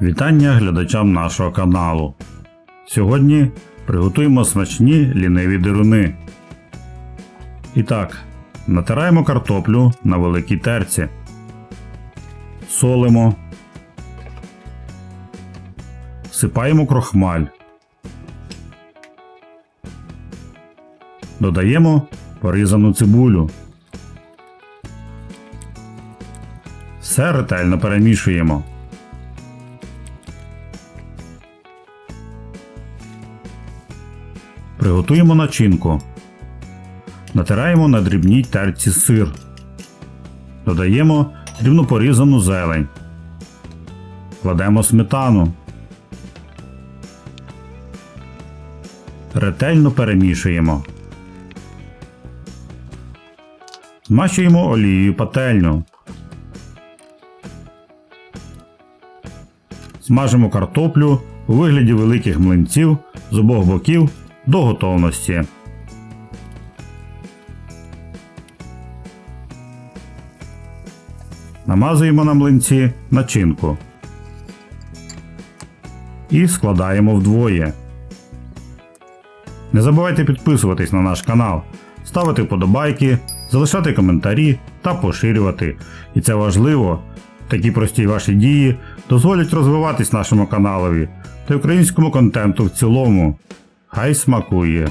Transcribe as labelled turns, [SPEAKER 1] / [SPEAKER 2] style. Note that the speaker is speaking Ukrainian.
[SPEAKER 1] Вітання глядачам нашого каналу. Сьогодні приготуємо смачні ліниві дируни. І так, натираємо картоплю на великій терці. Солимо. Всипаємо крохмаль. Додаємо порізану цибулю. Все ретельно перемішуємо. Приготуємо начинку. Натираємо на дрібній терці сир. Додаємо дрібно порізану зелень. Кладемо сметану. Ретельно перемішуємо. Змащуємо олією пательню. Смажимо картоплю у вигляді великих млинців з обох боків до готовності. Намазуємо на млинці начинку. І складаємо вдвоє. Не забувайте підписуватись на наш канал, ставити вподобайки, залишати коментарі та поширювати. І це важливо. Такі прості ваші дії дозволять розвиватись нашому каналові та українському контенту в цілому. Хай смакує!